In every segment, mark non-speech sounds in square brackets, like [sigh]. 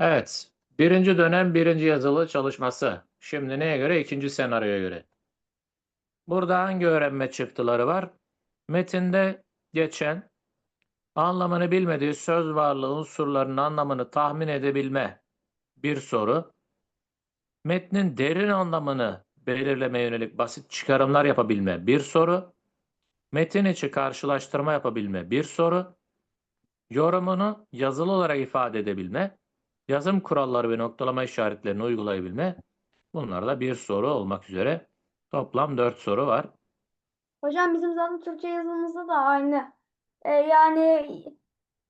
Evet. Birinci dönem birinci yazılı çalışması. Şimdi neye göre? İkinci senaryoya göre. Burada hangi öğrenme çıktıları var? Metinde geçen anlamını bilmediği söz varlığı unsurlarının anlamını tahmin edebilme bir soru. Metnin derin anlamını belirlemeye yönelik basit çıkarımlar yapabilme bir soru. Metin içi karşılaştırma yapabilme bir soru. Yorumunu yazılı olarak ifade edebilme. Yazım kuralları ve noktalama işaretlerini uygulayabilme. Bunlar da bir soru olmak üzere toplam dört soru var. Hocam bizim zaten Türkçe yazımızda da aynı. Ee, yani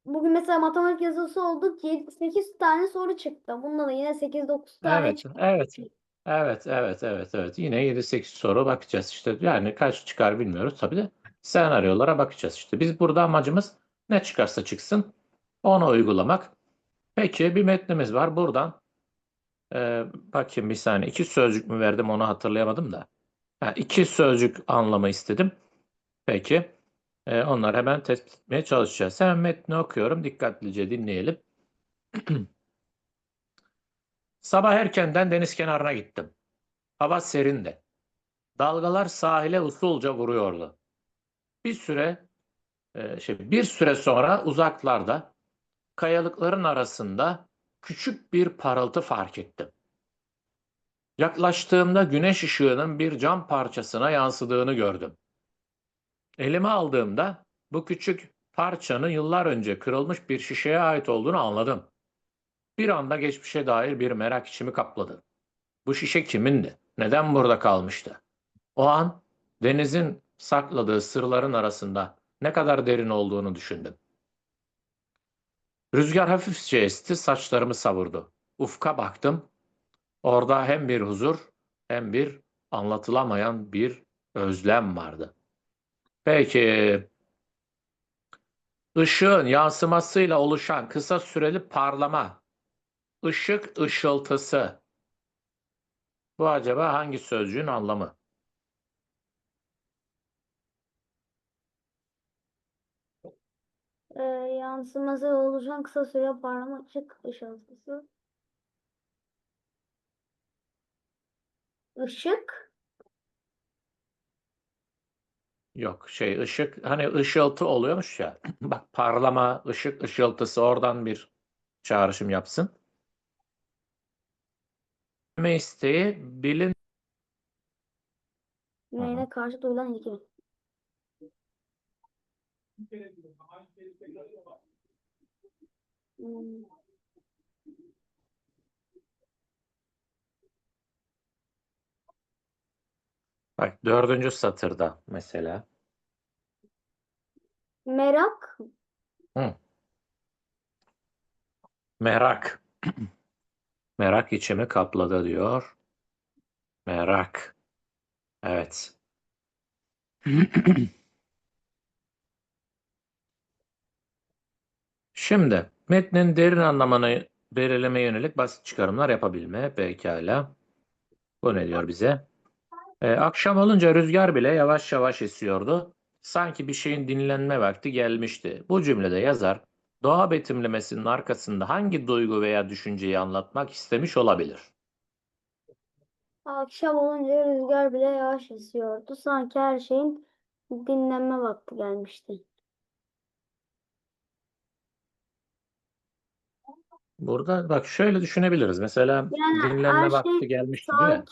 bugün mesela matematik yazısı olduk 8 tane soru çıktı. Bunda da yine 8-9 tane Evet, çıktı. evet. Evet, evet, evet, evet. Yine 7-8 soru bakacağız işte. Yani kaç çıkar bilmiyoruz tabii de. Senaryolara bakacağız işte. Biz burada amacımız ne çıkarsa çıksın onu uygulamak. Peki bir metnimiz var. Buradan e, bakayım bir saniye. iki sözcük mü verdim onu hatırlayamadım da. Ha, iki sözcük anlamı istedim. Peki. E, onları hemen tespit etmeye çalışacağız. Hemen metni okuyorum. Dikkatlice dinleyelim. [clears throat] Sabah erkenden deniz kenarına gittim. Hava serindi. Dalgalar sahile usulca vuruyordu. Bir süre e, şey bir süre sonra uzaklarda kayalıkların arasında küçük bir parıltı fark ettim. Yaklaştığımda güneş ışığının bir cam parçasına yansıdığını gördüm. Elime aldığımda bu küçük parçanın yıllar önce kırılmış bir şişeye ait olduğunu anladım. Bir anda geçmişe dair bir merak içimi kapladı. Bu şişe kimindi? Neden burada kalmıştı? O an denizin sakladığı sırların arasında ne kadar derin olduğunu düşündüm. Rüzgar hafifçe esti, saçlarımı savurdu. Ufka baktım. Orada hem bir huzur hem bir anlatılamayan bir özlem vardı. Peki, ışığın yansımasıyla oluşan kısa süreli parlama, ışık ışıltısı. Bu acaba hangi sözcüğün anlamı? Ee, yansıması oluşan kısa süre parlama ışık ışıltısı. Işık. Yok şey ışık hani ışıltı oluyormuş ya. [clears throat] Bak parlama, ışık ışıltısı oradan bir çağrışım yapsın. Bilme isteği bilin Neyine karşı duyulan ilgi. Hmm. bak dördüncü satırda mesela. Merak. Merak. Merak içimi kapladı diyor. Merak. Evet. [laughs] Şimdi metnin derin anlamını belirlemeye yönelik basit çıkarımlar yapabilme. Pekala. Bu ne diyor bize? Ee, akşam olunca rüzgar bile yavaş yavaş esiyordu. Sanki bir şeyin dinlenme vakti gelmişti. Bu cümlede yazar doğa betimlemesinin arkasında hangi duygu veya düşünceyi anlatmak istemiş olabilir? Akşam olunca rüzgar bile yavaş esiyordu. Sanki her şeyin dinlenme vakti gelmişti. Burada bak şöyle düşünebiliriz. Mesela Yani dinlenme her vakti şey gelmişti değil mi?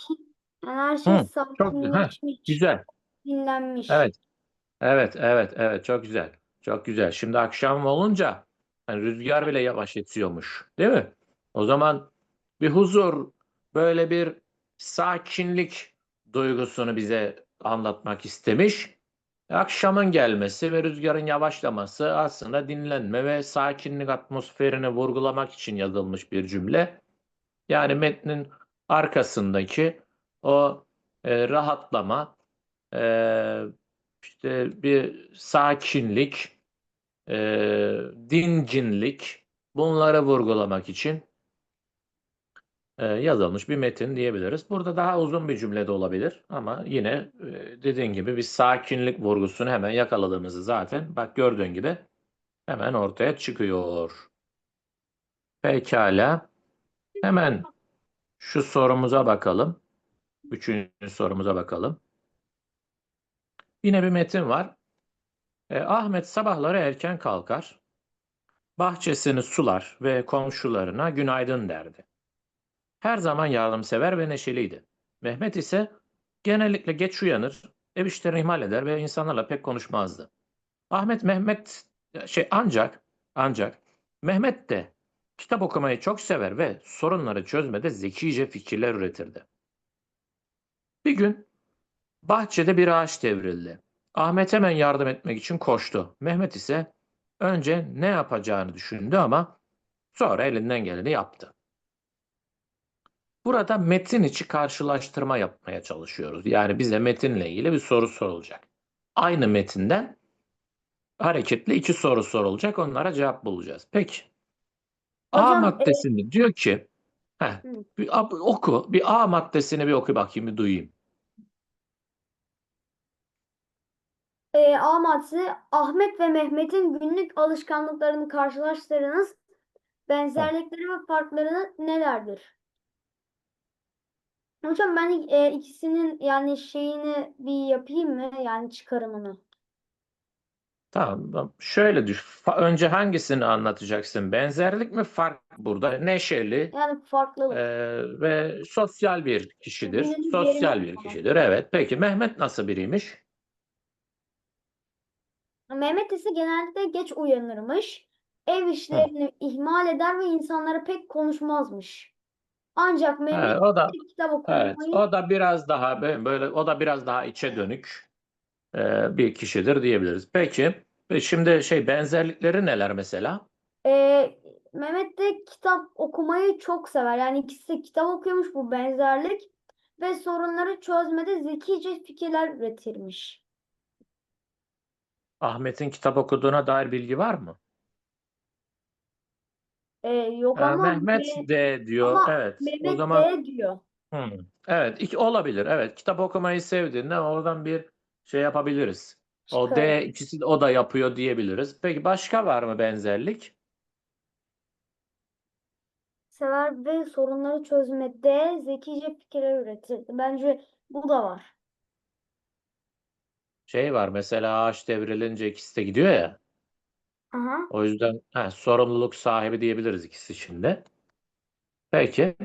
Yani her şey Hı, çok. Heh, sakinleşmiş, Güzel. dinlenmiş. Evet. Evet, evet, evet. Çok güzel. Çok güzel. Şimdi akşam olunca hani rüzgar bile yavaş esiyormuş, değil mi? O zaman bir huzur, böyle bir sakinlik duygusunu bize anlatmak istemiş. Akşamın gelmesi ve rüzgarın yavaşlaması aslında dinlenme ve sakinlik atmosferini vurgulamak için yazılmış bir cümle. Yani metnin arkasındaki o e, rahatlama, e, işte bir sakinlik, e, dinginlik bunları vurgulamak için e, yazılmış bir metin diyebiliriz. Burada daha uzun bir cümle de olabilir ama yine e, dediğin gibi bir sakinlik vurgusunu hemen yakaladığımızı zaten bak gördüğün gibi hemen ortaya çıkıyor. Pekala. Hemen şu sorumuza bakalım. Üçüncü sorumuza bakalım. Yine bir metin var. E, Ahmet sabahları erken kalkar, bahçesini sular ve komşularına günaydın derdi. Her zaman yardımsever ve neşeliydi. Mehmet ise genellikle geç uyanır, ev işlerini ihmal eder ve insanlarla pek konuşmazdı. Ahmet Mehmet şey ancak ancak Mehmet de kitap okumayı çok sever ve sorunları çözmede zekice fikirler üretirdi. Bir gün bahçede bir ağaç devrildi. Ahmet hemen yardım etmek için koştu. Mehmet ise önce ne yapacağını düşündü ama sonra elinden geleni yaptı. Burada metin içi karşılaştırma yapmaya çalışıyoruz. Yani bize metinle ilgili bir soru sorulacak. Aynı metinden hareketli iki soru sorulacak. Onlara cevap bulacağız. Peki. A Hocam, e- diyor ki heh, bir, ab- oku. Bir A maddesini bir oku bakayım bir duyayım. E, A maddesi Ahmet ve Mehmet'in günlük alışkanlıklarını karşılaştırınız. Benzerlikleri ve farkları nelerdir? Hocam ben e, ikisinin yani şeyini bir yapayım mı? Yani çıkarımını. Tamam. Şöyle düş. Fa- Önce hangisini anlatacaksın? Benzerlik mi fark burada? Neşeli Yani farklılık. eee, ve sosyal bir kişidir. Birinin Sosyal yerine bir kişidir. Evet. Peki Mehmet nasıl biriymiş? Mehmet ise genellikle geç uyanırmış. Ev işlerini ihmal eder ve insanlara pek konuşmazmış. Ancak Mehmet Evet, o da kitap evet, okumayı o da biraz daha bö- böyle o da biraz daha içe dönük eee, bir kişidir diyebiliriz. Peki. e, Şimdi şey benzerlikleri neler mesela? Ee, Mehmet de kitap okumayı çok sever. Yani ikisi de kitap okuyormuş bu benzerlik ve sorunları çözmede zekice fikirler üretirmiş. Ahmet'in kitap okuduğuna dair bilgi var mı? Yok Ee, ama Mehmet Me- de diyor. ama Evet. O Mehmet zaman de diyor. Hmm, Evet, iki olabilir. Evet, kitap okumayı sevdiğinde oradan bir şey yapabiliriz. O Çıkarım. D ikisi de o da yapıyor diyebiliriz. Peki başka var mı benzerlik? Sever ve sorunları çözmede zekice fikirler üretir. Bence bu da var. Şey var mesela ağaç devrilince ikisi de gidiyor ya. Aha. O yüzden ha, sorumluluk sahibi diyebiliriz ikisi için de. Peki.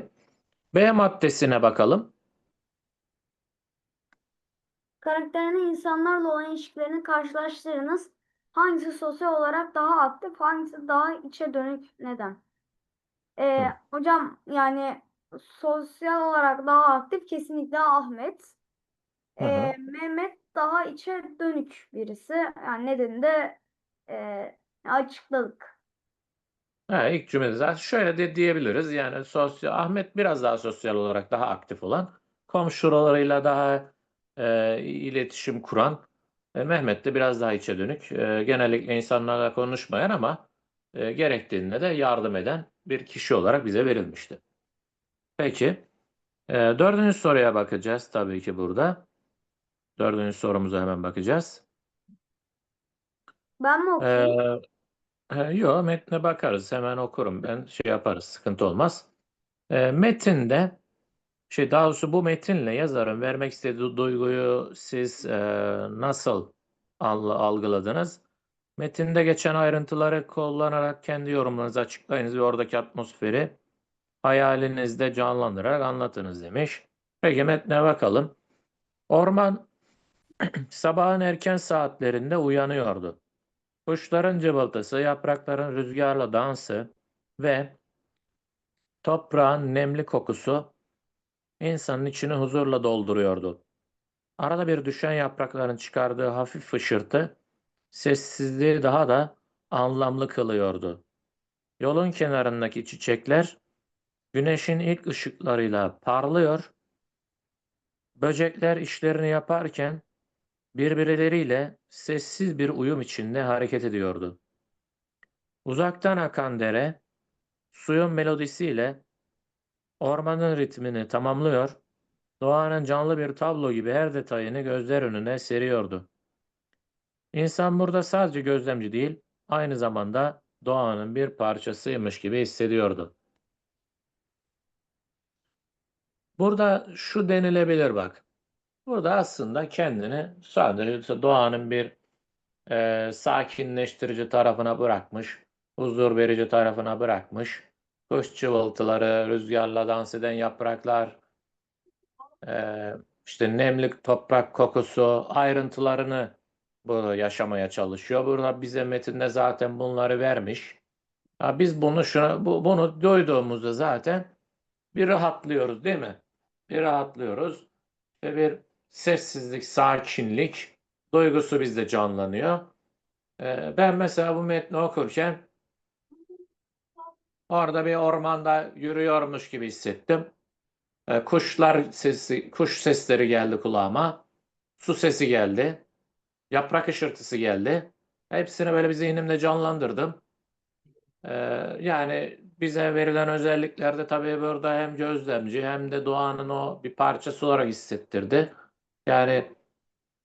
B maddesine bakalım. Karakterini insanlarla olan ilişkilerini karşılaştırınız. Hangisi sosyal olarak daha aktif, hangisi daha içe dönük? Neden? Ee, Hı. hocam yani sosyal olarak daha aktif kesinlikle Ahmet. Hı hı. Ee, Mehmet daha içe dönük birisi. Yani nedeni de e, açıkladık. Ha, ilk cümlede zaten şöyle de diyebiliriz. Yani sosyal Ahmet biraz daha sosyal olarak daha aktif olan, komşularıyla daha e, iletişim kuran, e, Mehmet de biraz daha içe dönük, e, genellikle insanlarla konuşmayan ama e, gerektiğinde de yardım eden bir kişi olarak bize verilmişti. Peki, e, dördüncü soruya bakacağız tabii ki burada. Dördüncü sorumuza hemen bakacağız. Ben mi okuyayım? Ee, he, yo, metne bakarız. Hemen okurum. Ben şey yaparız. Sıkıntı olmaz. Ee, metinde şey daha doğrusu bu metinle yazarın vermek istediği duyguyu siz e, nasıl al- algıladınız? Metinde geçen ayrıntıları kullanarak kendi yorumlarınızı açıklayınız ve oradaki atmosferi hayalinizde canlandırarak anlatınız demiş. Peki metne bakalım. Orman [clears throat] sabahın erken saatlerinde uyanıyordu. Kuşların cıvıltısı, yaprakların rüzgarla dansı ve toprağın nemli kokusu insanın içini huzurla dolduruyordu. Arada bir düşen yaprakların çıkardığı hafif fışırtı sessizliği daha da anlamlı kılıyordu. Yolun kenarındaki çiçekler güneşin ilk ışıklarıyla parlıyor, böcekler işlerini yaparken birbirleriyle sessiz bir uyum içinde hareket ediyordu. Uzaktan akan dere suyun melodisiyle ormanın ritmini tamamlıyor, doğanın canlı bir tablo gibi her detayını gözler önüne seriyordu. İnsan burada sadece gözlemci değil, aynı zamanda doğanın bir parçasıymış gibi hissediyordu. Burada şu denilebilir bak. Burada aslında kendini sadece doğanın bir e, sakinleştirici tarafına bırakmış, huzur verici tarafına bırakmış. Kuş cıvıltıları, rüzgarla dans eden yapraklar, e, işte nemli toprak kokusu, ayrıntılarını burada yaşamaya çalışıyor. Burada bize metinde zaten bunları vermiş. Ha, biz bunu şuna, bu, bunu duyduğumuzda zaten bir rahatlıyoruz değil mi? Bir rahatlıyoruz ve bir sessizlik, sakinlik duygusu bizde canlanıyor. Ee, ben mesela bu metni okurken orada bir ormanda yürüyormuş gibi hissettim. Ee, kuşlar sesi, kuş sesleri geldi kulağıma. Su sesi geldi. Yaprak ışırtısı geldi. Hepsini böyle bir zihnimde canlandırdım. Ee, yani bize verilen özelliklerde tabii burada hem gözlemci hem de doğanın o bir parçası olarak hissettirdi. Yani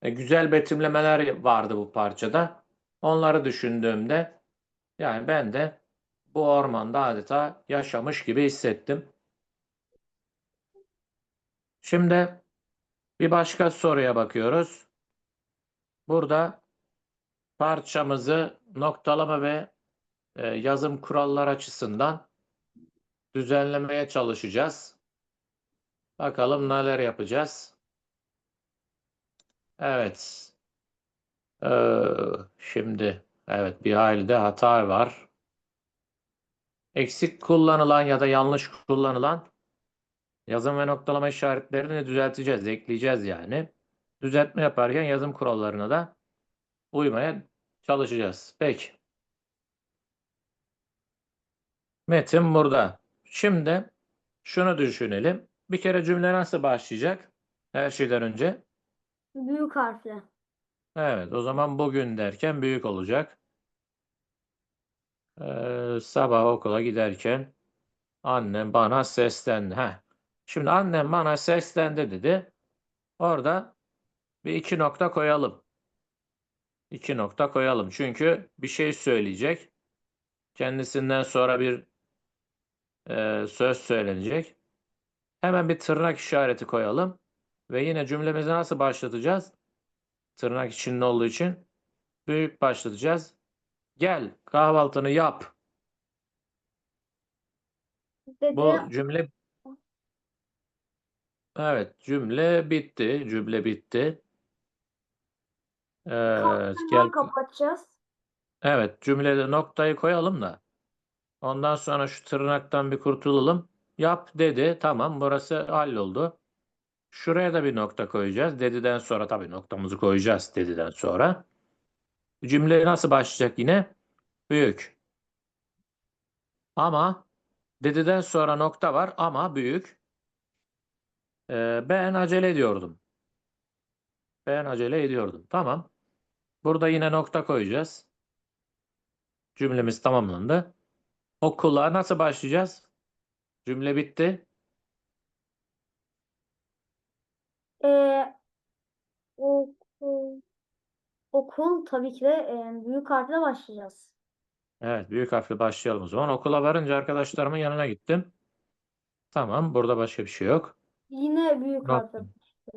e, güzel betimlemeler vardı bu parçada. Onları düşündüğümde yani ben de bu ormanda adeta yaşamış gibi hissettim. Şimdi bir başka soruya bakıyoruz. Burada parçamızı noktalama ve e, yazım kurallar açısından düzenlemeye çalışacağız. Bakalım neler yapacağız. Evet. Ee, şimdi evet bir halde hata var. Eksik kullanılan ya da yanlış kullanılan yazım ve noktalama işaretlerini düzelteceğiz, ekleyeceğiz yani. Düzeltme yaparken yazım kurallarına da uymaya çalışacağız. Peki. Metin burada. Şimdi şunu düşünelim. Bir kere cümle nasıl başlayacak? Her şeyden önce. Büyük harfle. Evet, o zaman bugün derken büyük olacak. Ee, sabah okula giderken annem bana seslendi. Heh. Şimdi annem bana seslendi dedi. Orada bir iki nokta koyalım. İki nokta koyalım. Çünkü bir şey söyleyecek. Kendisinden sonra bir e, söz söylenecek. Hemen bir tırnak işareti koyalım. Ve yine cümlemizi nasıl başlatacağız? Tırnak içinde olduğu için büyük başlatacağız. Gel kahvaltını yap. Dede Bu cümle Evet cümle bitti. Cümle bitti. Evet, gel. kapatacağız. Evet cümlede noktayı koyalım da. Ondan sonra şu tırnaktan bir kurtulalım. Yap dedi. Tamam burası halloldu. Şuraya da bir nokta koyacağız. Dediden sonra tabii noktamızı koyacağız dediden sonra. Cümle nasıl başlayacak yine? Büyük. Ama dediden sonra nokta var ama büyük. Ee, ben acele ediyordum. Ben acele ediyordum. Tamam. Burada yine nokta koyacağız. Cümlemiz tamamlandı. Okula nasıl başlayacağız? Cümle bitti. Okul tabii ki de e, büyük harfle başlayacağız. Evet, büyük harfle başlayalım o zaman. Okula varınca arkadaşlarımın yanına gittim. Tamam, burada başka bir şey yok. Yine büyük Nokta. harfle.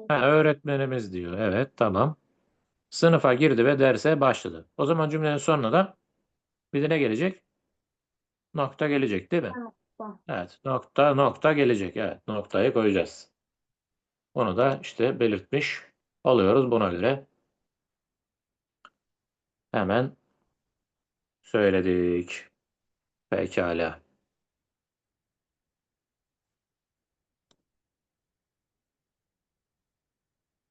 Ha, öğretmenimiz diyor. Evet, tamam. Sınıfa girdi ve derse başladı. O zaman cümlenin sonuna da bir de ne gelecek? Nokta gelecek, değil mi? Tamam. Evet, nokta nokta gelecek. Evet, noktayı koyacağız. Onu da işte belirtmiş oluyoruz buna göre. Hemen söyledik. Pekala.